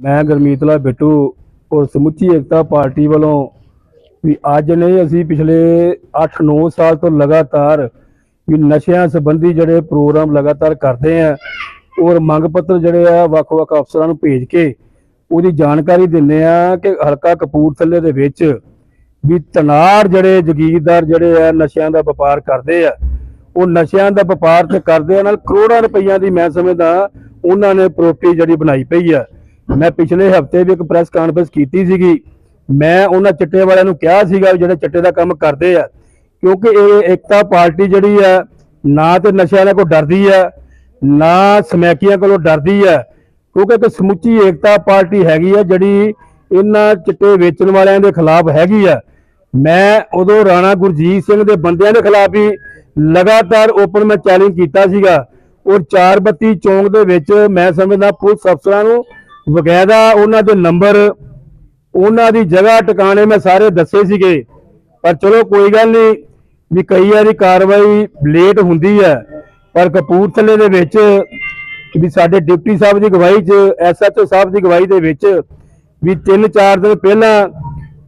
ਮੈਂ ਗਰਮੀਤਲਾ ਬਿੱਟੂ ਔਰ ਸਮੁੱਚੀ ਏਕਤਾ ਪਾਰਟੀ ਵੱਲੋਂ ਵੀ ਅੱਜ ਨਹੀਂ ਅਸੀਂ ਪਿਛਲੇ 8-9 ਸਾਲ ਤੋਂ ਲਗਾਤਾਰ ਵੀ ਨਸ਼ਿਆਂ ਸੰਬੰਧੀ ਜਿਹੜੇ ਪ੍ਰੋਗਰਾਮ ਲਗਾਤਾਰ ਕਰਦੇ ਆ ਔਰ ਮੰਗ ਪੱਤਰ ਜਿਹੜੇ ਆ ਵੱਖ-ਵੱਖ ਅਫਸਰਾਂ ਨੂੰ ਭੇਜ ਕੇ ਉਹਦੀ ਜਾਣਕਾਰੀ ਦਿੰਦੇ ਆ ਕਿ ਹਲਕਾ ਕਪੂਰਥਲੇ ਦੇ ਵਿੱਚ ਵੀ ਤਨਾਰ ਜਿਹੜੇ ਜਗੀਰਦਾਰ ਜਿਹੜੇ ਆ ਨਸ਼ਿਆਂ ਦਾ ਵਪਾਰ ਕਰਦੇ ਆ, ਉਹ ਨਸ਼ਿਆਂ ਦਾ ਵਪਾਰ ਤੇ ਕਰਦੇ ਆ, ਨਾਲ ਕਰੋੜਾਂ ਰੁਪਈਆ ਦੀ ਮੈਂ ਸਮਝਦਾ ਉਹਨਾਂ ਨੇ ਪ੍ਰਾਪਰਟੀ ਜਿਹੜੀ ਬਣਾਈ ਪਈ ਆ। ਮੈਂ ਪਿਛਲੇ ਹਫ਼ਤੇ ਵੀ ਇੱਕ ਪ੍ਰੈਸ ਕਾਨਫਰੰਸ ਕੀਤੀ ਸੀਗੀ। ਮੈਂ ਉਹਨਾਂ ਚਿੱਟੇ ਵਾਲਿਆਂ ਨੂੰ ਕਿਹਾ ਸੀਗਾ ਵੀ ਜਿਹੜੇ ਚਿੱਟੇ ਦਾ ਕੰਮ ਕਰਦੇ ਆ, ਕਿਉਂਕਿ ਇਹ ਏਕਤਾ ਪਾਰਟੀ ਜਿਹੜੀ ਆ, ਨਾ ਤੇ ਨਸ਼ਿਆਂ ਨਾਲ ਕੋ ਡਰਦੀ ਆ, ਨਾ ਸਮੈਕੀਆਂ ਕੋਲੋਂ ਡਰਦੀ ਆ, ਕਿਉਂਕਿ ਇੱਕ ਸਮੁੱਚੀ ਏਕਤਾ ਪਾਰਟੀ ਹੈਗੀ ਆ ਜਿਹੜੀ ਇਹਨਾਂ ਚਿੱਟੇ ਵੇਚਣ ਵਾਲਿਆਂ ਦੇ ਖਿਲਾਫ ਹੈਗੀ ਆ। ਮੈਂ ਉਦੋਂ ਰਾਣਾ ਗੁਰਜੀਤ ਸਿੰਘ ਦੇ ਬੰਦਿਆਂ ਦੇ ਖਿਲਾਫ ਹੀ ਲਗਾਤਾਰ ਓਪਨ ਮੈਂ ਚੈਲੰਜ ਕੀਤਾ ਸੀਗਾ। ਔਰ 432 ਚੌਂਕ ਦੇ ਵਿੱਚ ਮੈਂ ਸਮਝਦਾ ਪੁਲਿਸ ਅਫਸਰਾਂ ਨੂੰ ਵਗੈਰਾ ਉਹਨਾਂ ਦੇ ਨੰਬਰ, ਉਹਨਾਂ ਦੀ ਜਗ੍ਹਾ ਟਿਕਾਣੇ ਮੈਂ ਸਾਰੇ ਦੱਸੇ ਸੀਗੇ। ਪਰ ਚਲੋ ਕੋਈ ਗੱਲ ਨਹੀਂ, ਵੀ ਕਈ ਵਾਰੀ ਕਾਰਵਾਈ ਲੇਟ ਹੁੰਦੀ ਹੈ। ਪਰ ਕਪੂਰਥਲੇ ਦੇ ਵਿੱਚ ਵੀ ਸਾਡੇ ਡਿਪਟੀ ਸਾਹਿਬ ਦੀ ਗਵਾਹੀ 'ਚ ਐਸਐਚਓ ਸਾਹਿਬ ਦੀ ਗਵਾਹੀ ਦੇ ਵਿੱਚ ਵੀ 3-4 ਦਿਨ ਪਹਿਲਾਂ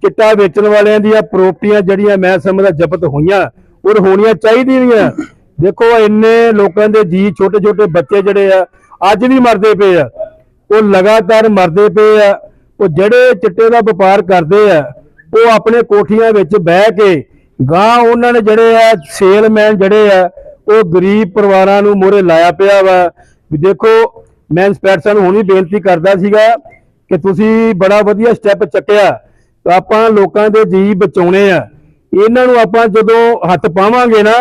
ਚਿੱਟਾ ਵੇਚਣ ਵਾਲਿਆਂ ਦੀਆਂ ਪ੍ਰੋਪਰਟੀਆਂ ਜਿਹੜੀਆਂ ਮੈਂ ਸਮਝਦਾ ਜ਼ਬਤ ਹੋਈਆਂ, ਔਰ ਹੋਣੀਆਂ ਚਾਹੀਦੀਆਂ। ਵੀ ਆ ਦੇਖੋ, ਇੰਨੇ ਲੋਕਾਂ ਦੇ ਜੀ ਛੋਟੇ ਛੋਟੇ ਬੱਚੇ ਜਿਹੜੇ ਆ, ਅੱਜ ਵੀ ਮਰਦੇ ਪਏ ਆ। ਉਹ ਲਗਾਤਾਰ ਮਰਦੇ ਪਏ ਆ। ਉਹ ਜਿਹੜੇ ਚਿੱਟੇ ਦਾ ਵਪਾਰ ਕਰਦੇ ਆ, ਉਹ ਆਪਣੇ ਕੋਠੀਆਂ ਵਿੱਚ ਬਹਿ ਕੇ ਗਾਂ ਉਹਨਾਂ ਨੇ ਜਿਹੜੇ ਆ, ਸੇਲਮੈਨ ਜਿਹੜੇ ਆ, ਉਹ ਗਰੀਬ ਪਰਿਵਾਰਾਂ ਨੂੰ ਮੋਰੇ ਲਾਇਆ ਪਿਆ ਵਾ। ਵੀ ਦੇਖੋ, ਮੈਂ ਇੰਸਪੈਕਟਰ ਸਾਹਿਬ ਨੂੰ ਹੁਣੀ ਬੇਨਤੀ ਕਰਦਾ ਸੀਗਾ ਕਿ ਤੁਸੀਂ ਬੜਾ ਵਧੀਆ ਸਟੈਪ ਚੱਕਿਆ। ਤਾਂ ਆਪਾਂ ਲੋਕਾਂ ਦੇ ਜੀ ਬਚਾਉਣੇ ਆ। ਇਹਨਾਂ ਨੂੰ ਆਪਾਂ ਜਦੋਂ ਹੱਥ ਪਾਵਾਂਗੇ ਨਾ,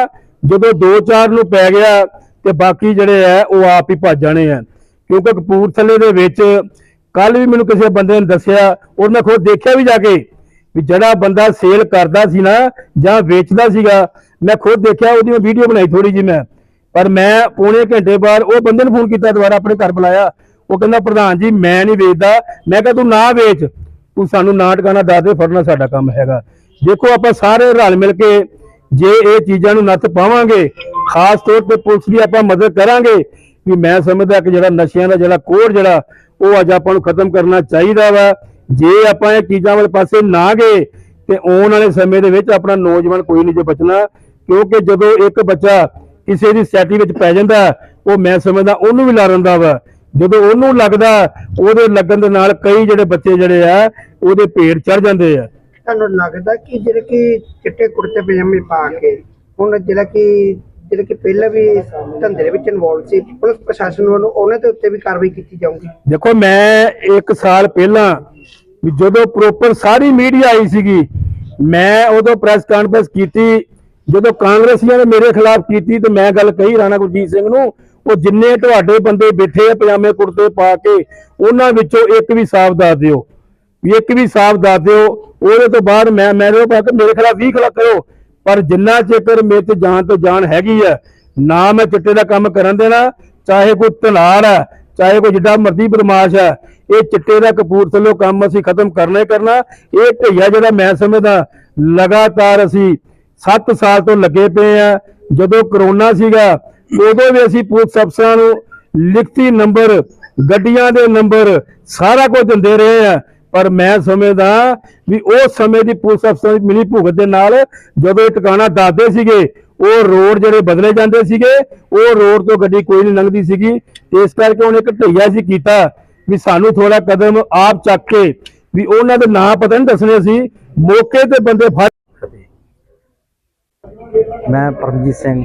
ਜਦੋਂ 2-4 ਨੂੰ ਪੈ ਗਿਆ ਤੇ ਬਾਕੀ ਜਿਹੜੇ ਆ, ਉਹ ਆਪ ਹੀ ਭੱਜ ਜਾਣੇ ਆ। ਕਿਉਂਕਿ ਕਪੂਰਥਲੇ ਦੇ ਵਿੱਚ ਕੱਲ ਵੀ ਮੈਨੂੰ ਕਿਸੇ ਬੰਦੇ ਨੇ ਦੱਸਿਆ ਔਰ ਮੈਂ ਖੁਦ ਦੇਖਿਆ ਵੀ ਜਾ ਕੇ ਵੀ ਜਿਹੜਾ ਬੰਦਾ ਸੇਲ ਕਰਦਾ ਸੀ ਨਾ ਜਾਂ ਵੇਚਦਾ ਸੀਗਾ, ਮੈਂ ਖੁਦ ਦੇਖਿਆ, ਉਹਦੀ ਮੈਂ ਵੀਡੀਓ ਬਣਾਈ ਥੋੜੀ ਜਿਹੀ ਮੈਂ। ਪਰ ਮੈਂ ਪੌਣੇ ਘੰਟੇ ਬਾਅਦ ਉਹ ਬੰਦੇ ਨੂੰ ਫੋਨ ਕੀਤਾ ਦੁਬਾਰਾ, ਆਪਣੇ ਘਰ ਬੁਲਾਇਆ। ਉਹ ਕਹਿੰਦਾ, ਪ੍ਰਧਾਨ ਜੀ, ਮੈਂ ਨਹੀਂ ਵੇਚਦਾ। ਮੈਂ ਕਿਹਾ, ਤੂੰ ਨਾ ਵੇਚ। ਤੂੰ ਸਾਨੂੰ ਨਾ ਟਿਕਾਣਾ ਦੱਸ ਦੇ, ਫੜਨਾ ਸਾਡਾ ਕੰਮ ਹੈਗਾ। ਦੇਖੋ, ਆਪਾਂ ਸਾਰੇ ਰਲ ਮਿਲ ਕੇ ਜੇ ਇਹ ਚੀਜ਼ਾਂ ਨੂੰ ਨੱਥ ਪਾਵਾਂਗੇ, ਖਾਸ ਤੌਰ ਤੇ ਪੁਲਿਸ ਦੀ ਆਪਾਂ ਮਦਦ ਕਰਾਂਗੇ, ਵੀ ਮੈਂ ਸਮਝਦਾ ਕਿ ਜਿਹੜਾ ਨਸ਼ਿਆਂ ਦਾ ਜਿਹੜਾ ਕੋੜ ਜਿਹੜਾ, ਉਹ ਅੱਜ ਆਪਾਂ ਨੂੰ ਖਤਮ ਕਰਨਾ ਚਾਹੀਦਾ ਵਾ। ਜੇ ਆਪਾਂ ਇਹ ਚੀਜ਼ਾਂ ਵਾਲੇ ਪਾਸੇ ਨਾ ਗਏ, ਤੇ ਆਉਣ ਵਾਲੇ ਸਮੇਂ ਦੇ ਵਿੱਚ ਆਪਣਾ ਨੌਜਵਾਨ ਕੋਈ ਨਹੀਂ ਜੇ ਬਚਣਾ, ਕਿਉਂਕਿ ਜਦੋਂ ਇੱਕ ਬੱਚਾ ਕਿਸੇ ਦੀ ਸੈਟੀ ਵਿੱਚ ਪੈ ਜਾਂਦਾ, ਉਹ ਮੈਂ ਸਮਝਦਾ ਉਹਨੂੰ ਵੀ ਲਾ ਦਿੰਦਾ ਵਾ। ਜਦੋਂ ਉਹਨੂੰ ਲੱਗਦਾ, ਉਹਦੇ ਲੱਗਣ ਦੇ ਨਾਲ ਕਈ ਜਿਹੜੇ ਬੱਚੇ ਜਿਹੜੇ ਆ, ਉਹਦੇ ਪੇਟ ਚੜ ਜਾਂਦੇ ਆ। ਤੁਹਾਨੂੰ ਲੱਗਦਾ ਕਿ ਜਿਹੜੇ ਕਿ ਚਿੱਟੇ ਕੁੜਤੇ ਪਜਾਮੇ ਪਾ ਕੇ ਹੁਣ ਜਿਹੜਾ ਕਿ, ਜਿਹੜੇ ਕਿ ਪਹਿਲਾਂ ਵੀ ਧੰਦੇ ਦੇ ਵਿੱਚ ਇਨਵੋਲਵ ਸੀ, ਪੁਲਿਸ ਪ੍ਰਸ਼ਾਸਨ ਵੱਲੋਂ ਉਹਨਾਂ ਦੇ ਉੱਤੇ ਵੀ ਕਾਰਵਾਈ ਕੀਤੀ ਜਾਊਗੀ। ਦੇਖੋ, ਮੈਂ ਇੱਕ ਸਾਲ ਪਹਿਲਾਂ ਵੀ ਜਦੋਂ ਪ੍ਰੋਪਰ ਸਾਰੀ ਮੀਡੀਆ ਆਈ ਸੀਗੀ, ਮੈਂ ਉਦੋਂ ਪ੍ਰੈਸ ਕਾਨਫਰੰਸ ਕੀਤੀ, ਜਦੋਂ ਕਾਂਗਰਸੀਆਂ ਨੇ ਮੇਰੇ ਖਿਲਾਫ ਕੀਤੀ ਤੇ ਮੈਂ ਗੱਲ ਕਹੀ ਰਾਣਾ ਗੁਰਜੀਤ ਸਿੰਘ ਨੂੰ, ਉਹ ਜਿੰਨੇ ਤੁਹਾਡੇ ਬੰਦੇ ਬੈਠੇ ਆ ਪਜਾਮੇ ਕੁੜਤੇ ਪਾ ਕੇ, ਉਹਨਾਂ ਵਿੱਚੋਂ ਇੱਕ ਵੀ ਸਾਫ਼ ਦੱਸ ਦਿਓ। ਵੀ ਇੱਕ ਵੀ ਸਾਫ਼ ਦੱਸ ਦਿਓ, ਉਹਦੇ ਤੋਂ ਬਾਅਦ ਮੈਂ ਮੇਰੇ ਕੋਲ ਕਿ ਮੇਰੇ ਖਿਲਾਫ 20 ਖਿਲਾਫ ਕਰੋ, ਪਰ ਜਿੰਨਾ ਚਿਰ ਮੇਰੇ ਤੇ ਜਾਨ ਤੋਂ ਜਾਨ ਹੈਗੀ ਆ, ਨਾ ਮੈਂ ਚਿੱਟੇ ਦਾ ਕੰਮ ਕਰਨ ਦੇਣਾ, ਚਾਹੇ ਕੋਈ ਤਲਾੜ ਹੈ ਚਾਹੇ ਕੋਈ ਜਿੱਡਾ ਮਰਜ਼ੀ ਬਰਮਾਸ਼ ਹੈ ਇਹ ਚਿੱਟੇ ਦਾ ਕਪੂਰਥਲੋਂ ਕੰਮ ਅਸੀਂ ਖਤਮ ਕਰਨਾ ਹੀ ਕਰਨਾ, ਇਹ ਢਈਆ ਜਿਹੜਾ ਮੈਂ ਸਮਝਦਾ, ਲਗਾਤਾਰ ਅਸੀਂ 7 ਸਾਲ ਤੋਂ ਲੱਗੇ ਪਏ ਆ, ਜਦੋਂ ਕਰੋਨਾ ਸੀਗਾ, ਉਦੋਂ ਵੀ ਅਸੀਂ ਪੁਲਿਸ ਅਫਸਰਾਂ ਨੂੰ ਲਿਖਤੀ ਨੰਬਰ, ਗੱਡੀਆਂ ਦੇ ਨੰਬਰ, ਸਾਰਾ ਕੁਝ ਦਿੰਦੇ ਰਹੇ ਆ ਪਰ ਮੈਂ ਸਮਝਦਾ ਵੀ ਉਹ ਸਮੇਂ ਦੀ ਪੁਲਿਸ ਅਫਸਰ ਦੀ ਮਿਲੀ ਭੁਗਤ ਦੇ ਨਾਲ ਜਦੋਂ ਇਹ ਟਿਕਾਣਾ ਦੱਸਦੇ ਸੀਗੇ, ਉਹ ਰੋਡ ਜਿਹੜੇ ਬਦਲੇ ਜਾਂਦੇ ਸੀਗੇ, ਉਹ ਰੋਡ ਤੋਂ ਗੱਡੀ ਕੋਈ ਨਹੀਂ ਲੰਘਦੀ ਸੀਗੀ। ਇਸ ਕਰਕੇ ਉਹਨੇ ਇੱਕ ਢਈਆ ਸੀ ਕੀਤਾ ਵੀ ਸਾਨੂੰ ਥੋੜਾ ਕਦਮ ਆਪ ਚੱਕ ਕੇ ਵੀ ਉਹਨਾਂ ਦੇ ਨਾਂ ਪਤਾ ਨਹੀਂ ਦੱਸਣੇ ਸੀ, ਮੌਕੇ ਤੇ ਬੰਦੇ ਫੜ ਮੈਂ ਪਰਮਜੀਤ ਸਿੰਘ,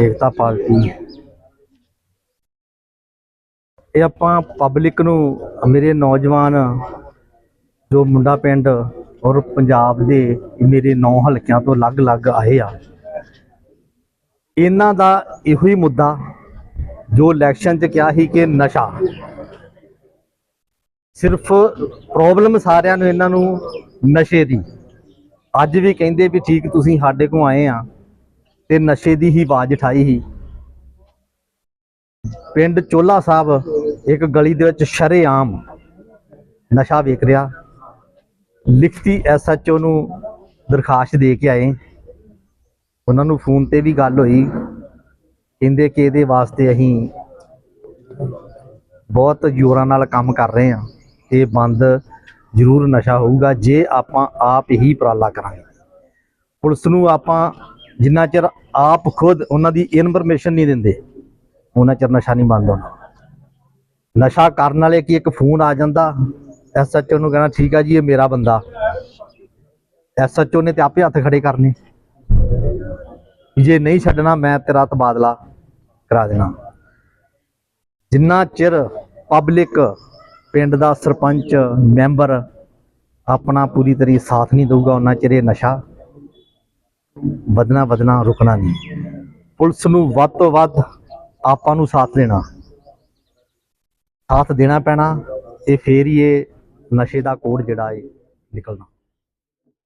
ਏਕਤਾ ਪਾਰਟੀ। ਇਹ ਆਪਾਂ ਪਬਲਿਕ ਨੂੰ, ਮੇਰੇ ਨੌਜਵਾਨ ਜੋ ਮੁੰਡਾ ਪਿੰਡ ਔਰ ਪੰਜਾਬ ਦੇ ਮੇਰੇ ਨੌ ਹਲਕਿਆਂ ਤੋਂ ਅਲੱਗ-ਅਲੱਗ ਆਏ ਆ। ਇਹਨਾਂ ਦਾ ਇਹੋ ਹੀ ਮੁੱਦਾ ਜੋ ਇਲੈਕਸ਼ਨ 'ਚ ਕਿਹਾ ਸੀ ਕਿ ਨਸ਼ਾ। ਸਿਰਫ ਪ੍ਰੋਬਲਮ ਸਾਰਿਆਂ ਨੂੰ ਇਹਨਾਂ ਨੂੰ ਨਸ਼ੇ ਦੀ। ਅੱਜ ਵੀ ਕਹਿੰਦੇ ਵੀ ਠੀਕ ਤੁਸੀਂ ਸਾਡੇ ਕੋਲ ਆਏ ਆ ਤੇ ਨਸ਼ੇ ਦੀ ਹੀ ਆਵਾਜ਼ ਉਠਾਈ ਸੀ। ਪਿੰਡ ਚੋਲਾ ਸਾਹਿਬ ਇੱਕ ਗਲੀ ਦੇ ਵਿੱਚ ਸ਼ਰੇਆਮ ਨਸ਼ਾ ਵੇਖ ਰਿਹਾ। ਲਿਖਤੀ ਐਸਐਚਓ ਨੂੰ ਦਰਖਾਸਤ ਦੇ ਕੇ ਆਏ। ਉਹਨਾਂ ਨੂੰ ਫੋਨ ਤੇ ਵੀ ਗੱਲ ਹੋਈ। ਕਹਿੰਦੇ ਕਿ ਇਹਦੇ ਵਾਸਤੇ ਅਸੀਂ ਬਹੁਤ ਜ਼ੋਰਾਂ ਨਾਲ ਕੰਮ ਕਰ ਰਹੇ ਹਾਂ। ਇਹ ਬੰਦ ਜ਼ਰੂਰ ਨਸ਼ਾ ਹੋਊਗਾ। ਜੇ ਆਪਾਂ ਆਪ ਹੀ ਉਪਰਾਲਾ ਕਰਾਂਗੇ। ਪੁਲਿਸ ਨੂੰ ਆਪਾਂ ਜਿੰਨਾ ਚਿਰ ਆਪ ਖੁਦ ਉਹਨਾਂ ਦੀ ਇਨਫੋਰਮੇਸ਼ਨ ਨਹੀਂ ਦਿੰਦੇ, ਉਹਨਾਂ ਚਿਰ ਨਸ਼ਾ ਨਹੀਂ ਬੰਦ ਹੋਣਾ। ਨਸ਼ਾ ਕਰਨ ਵਾਲੇ ਕੀ ਇੱਕ ਫੋਨ ਆ ਜਾਂਦਾ? ਐਸਐਚਓ ਨੂੰ ਕਹਿਣਾ ਠੀਕ ਆ ਜੀ, ਇਹ ਮੇਰਾ ਬੰਦਾ। ਐਸਐਚਓ ਨੇ ਤੇ ਆਪੇ ਹੱਥ ਖੜੇ ਕਰਨੇ। ਜੇ ਨਹੀਂ ਛੱਡਣਾ, ਮੈਂ ਤੇਰਾ ਤਬਾਦਲਾ ਕਰਾ ਦੇਣਾ। ਜਿੰਨਾ ਚਿਰ ਪਬਲਿਕ ਪਿੰਡ ਦਾ ਸਰਪੰਚ, ਮੈਂਬਰ ਆਪਣਾ ਪੂਰੀ ਤਰੀ ਸਾਥ ਨਹੀਂ ਦਊਗਾ, ਉਹਨਾਂ ਚਿਰ ਇਹ ਨਸ਼ਾ ਵਧਣਾ ਵਧਣਾ, ਰੁਕਣਾ ਨਹੀਂ। ਪੁਲਿਸ ਨੂੰ ਵੱਧ ਤੋਂ ਵੱਧ ਆਪਾਂ ਨੂੰ ਸਾਥ ਦੇਣਾ। ਸਾਥ ਦੇਣਾ ਪੈਣਾ ਤੇ ਫੇਰ ਹੀ ਇਹ ਨਸ਼ੇ ਦਾ ਕੋਡ ਜਿਹੜਾ ਹੈ ਨਿਕਲਣਾ।